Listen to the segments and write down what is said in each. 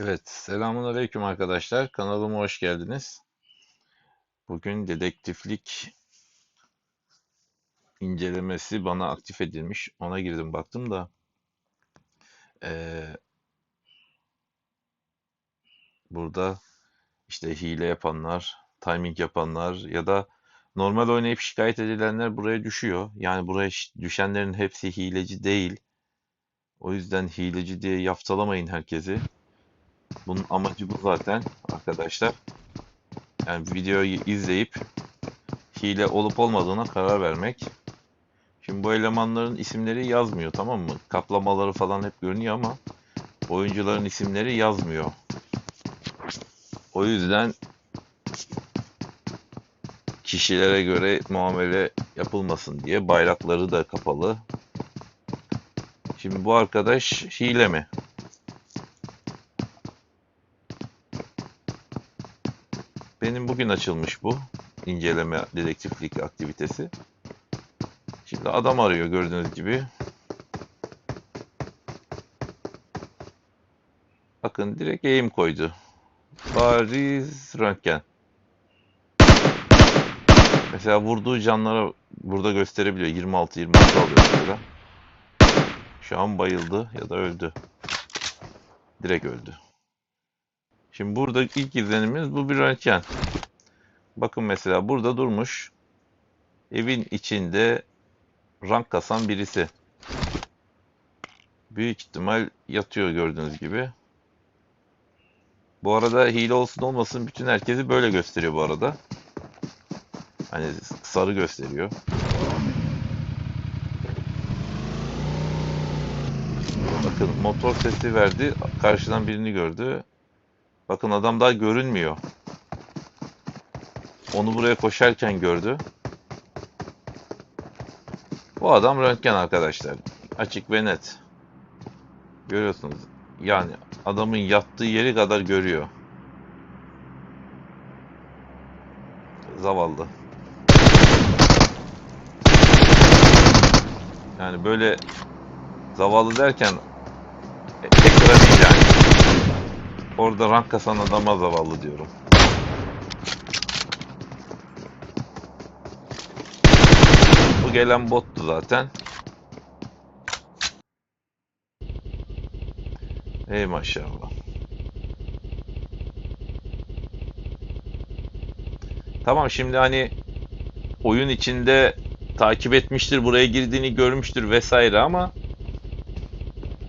Evet, selamun aleyküm arkadaşlar. Kanalıma hoş geldiniz. Bugün dedektiflik incelemesi bana aktif edilmiş. Ona girdim baktım da eee, burada işte hile yapanlar, timing yapanlar ya da normal oynayıp şikayet edilenler buraya düşüyor. Yani buraya düşenlerin hepsi hileci değil. O yüzden hileci diye yaftalamayın herkesi. Bunun amacı bu zaten arkadaşlar. Yani videoyu izleyip hile olup olmadığına karar vermek. Şimdi bu elemanların isimleri yazmıyor tamam mı? Kaplamaları falan hep görünüyor ama oyuncuların isimleri yazmıyor. O yüzden kişilere göre muamele yapılmasın diye bayrakları da kapalı. Şimdi bu arkadaş hile mi? Benim bugün açılmış bu inceleme dedektiflik aktivitesi. Şimdi adam arıyor gördüğünüz gibi. Bakın direkt eğim koydu. Bariz röntgen. Mesela vurduğu canlara burada gösterebiliyor. 26-26 alıyor mesela. Şu an bayıldı ya da öldü. Direkt öldü. Şimdi burada ilk izlenimimiz bu bir röntgen. Bakın mesela burada durmuş. Evin içinde rank kasan birisi. Büyük ihtimal yatıyor gördüğünüz gibi. Bu arada hile olsun olmasın bütün herkesi böyle gösteriyor bu arada. Hani sarı gösteriyor. Bakın motor sesi verdi. Karşıdan birini gördü. Bakın adam daha görünmüyor. Onu buraya koşarken gördü. Bu adam röntgen arkadaşlar. Açık ve net. Görüyorsunuz. Yani adamın yattığı yeri kadar görüyor. Zavallı. Yani böyle zavallı derken e- ekstra. Orada rank kasan adama zavallı diyorum. Bu gelen bottu zaten. Ey maşallah. Tamam şimdi hani oyun içinde takip etmiştir, buraya girdiğini görmüştür vesaire ama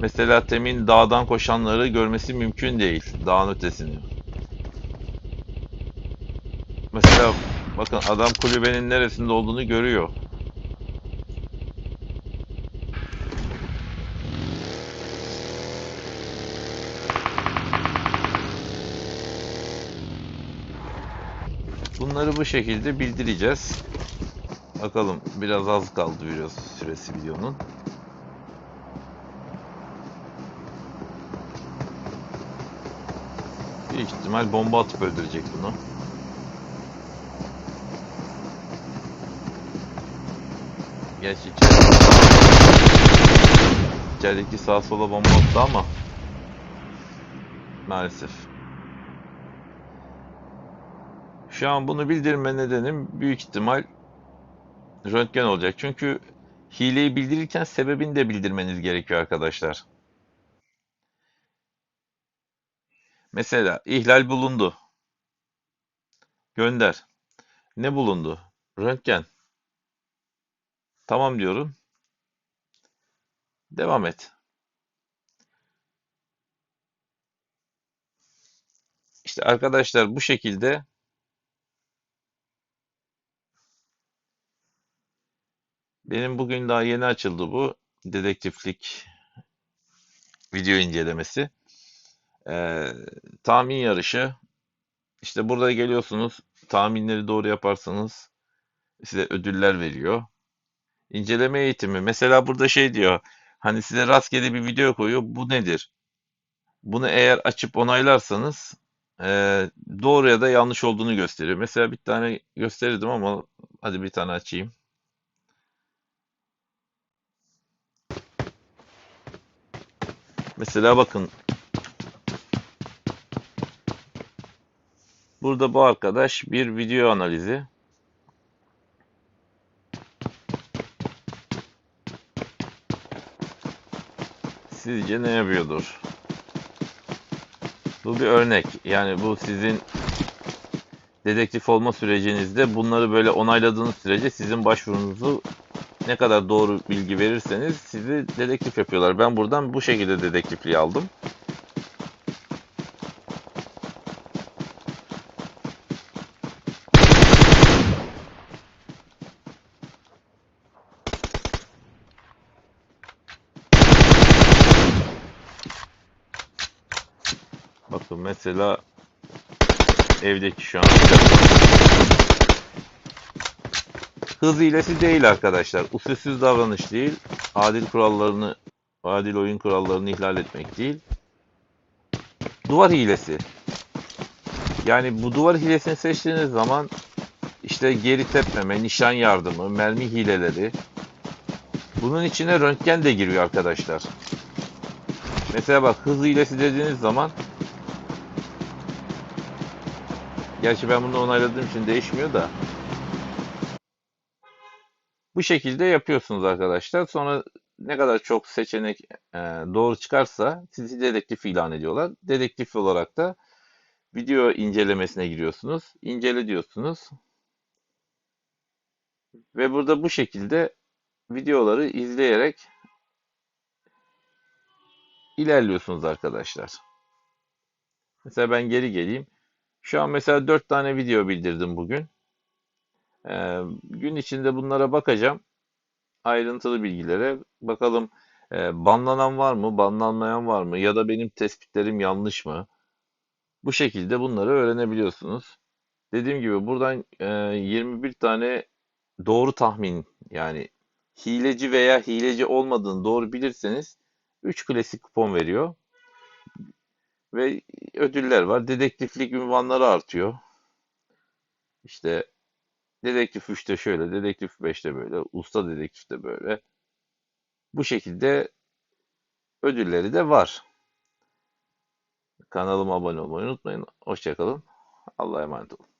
mesela temin dağdan koşanları görmesi mümkün değil. Dağın ötesini. Mesela bakın adam kulübenin neresinde olduğunu görüyor. Bunları bu şekilde bildireceğiz. Bakalım biraz az kaldı biraz süresi videonun. Büyük ihtimal bomba atıp öldürecek bunu. Gerçi içeri- içerideki sağa sola bomba attı ama maalesef. Şu an bunu bildirme nedenim büyük ihtimal röntgen olacak. Çünkü hileyi bildirirken sebebini de bildirmeniz gerekiyor arkadaşlar. Mesela ihlal bulundu. Gönder. Ne bulundu? Röntgen. Tamam diyorum. Devam et. İşte arkadaşlar bu şekilde benim bugün daha yeni açıldı bu dedektiflik video incelemesi. Ee, tahmin yarışı. İşte burada geliyorsunuz. Tahminleri doğru yaparsanız size ödüller veriyor. İnceleme eğitimi. Mesela burada şey diyor. Hani size rastgele bir video koyuyor. Bu nedir? Bunu eğer açıp onaylarsanız eee, doğru ya da yanlış olduğunu gösteriyor. Mesela bir tane gösterirdim ama hadi bir tane açayım. Mesela bakın Burada bu arkadaş bir video analizi. Sizce ne yapıyordur? Bu bir örnek. Yani bu sizin dedektif olma sürecinizde bunları böyle onayladığınız sürece sizin başvurunuzu ne kadar doğru bilgi verirseniz sizi dedektif yapıyorlar. Ben buradan bu şekilde dedektifliği aldım. Bakın mesela evdeki şu an hız hilesi değil arkadaşlar. Usulsüz davranış değil. Adil kurallarını, adil oyun kurallarını ihlal etmek değil. Duvar hilesi. Yani bu duvar hilesini seçtiğiniz zaman işte geri tepmeme, nişan yardımı, mermi hileleri. Bunun içine röntgen de giriyor arkadaşlar. Mesela bak hız hilesi dediğiniz zaman Gerçi ben bunu onayladığım için değişmiyor da. Bu şekilde yapıyorsunuz arkadaşlar. Sonra ne kadar çok seçenek e, doğru çıkarsa sizi dedektif ilan ediyorlar. Dedektif olarak da video incelemesine giriyorsunuz. İncele diyorsunuz. Ve burada bu şekilde videoları izleyerek ilerliyorsunuz arkadaşlar. Mesela ben geri geleyim. Şu an mesela 4 tane video bildirdim bugün. Ee, gün içinde bunlara bakacağım. Ayrıntılı bilgilere. Bakalım e, banlanan var mı, banlanmayan var mı ya da benim tespitlerim yanlış mı? Bu şekilde bunları öğrenebiliyorsunuz. Dediğim gibi buradan e, 21 tane doğru tahmin yani hileci veya hileci olmadığını doğru bilirseniz 3 klasik kupon veriyor ve ödüller var. Dedektiflik ünvanları artıyor. İşte dedektif 3'te şöyle, dedektif 5'te böyle, usta dedektif de böyle. Bu şekilde ödülleri de var. Kanalıma abone olmayı unutmayın. Hoşçakalın. Allah'a emanet olun.